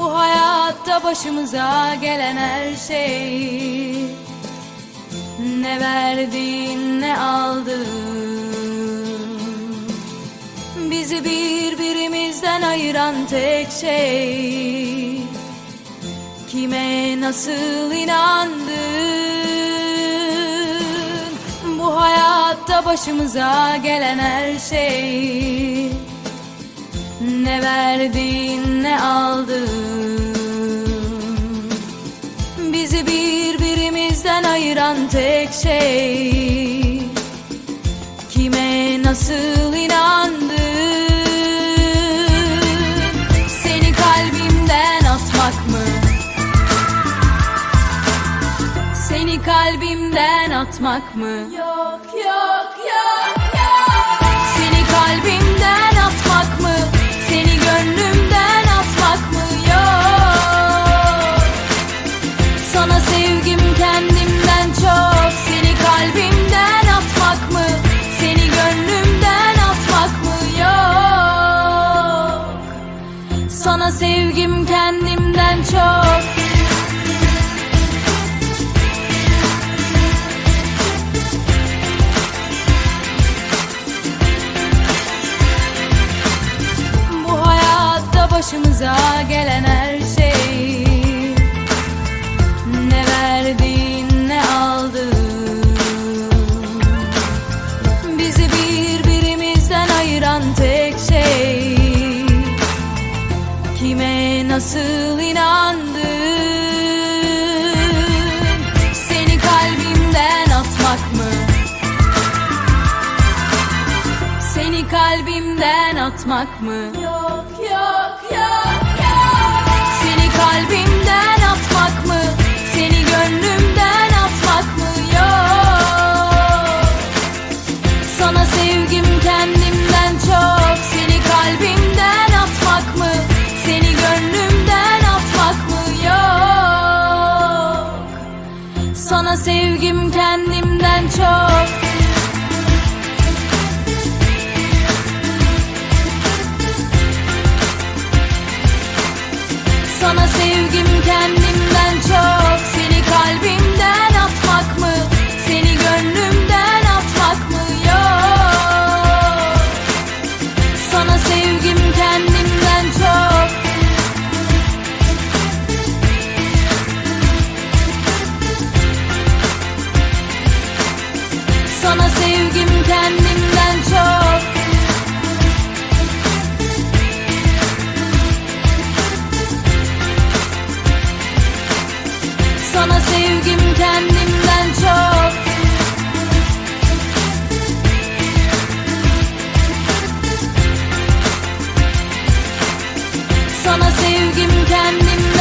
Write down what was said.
hayatta başımıza gelen her şey. Ne verdin ne aldın? Bizi birbirimizden ayıran tek şey. Kime nasıl inandın? Bu hayatta başımıza gelen her şey Ne verdin ne aldın? Bizi birbirimizden ayıran tek şey Kime nasıl inandın? Seni kalbimden atmak mı? Seni kalbimden atmak mı? Yok yok yok sana sevgim kendimden çok. Seni kalbimden atmak mı? Seni gönlümden atmak mı? Yok. Sana sevgim kendimden çok. Başımıza gelen nasıl inandın? Seni kalbimden atmak mı? Seni kalbimden atmak mı? Yok yok yok sevgim kendimden çok Sana sevgim kendimden çok. Sana sevgim kendimden çok. Sana sevgim kendimden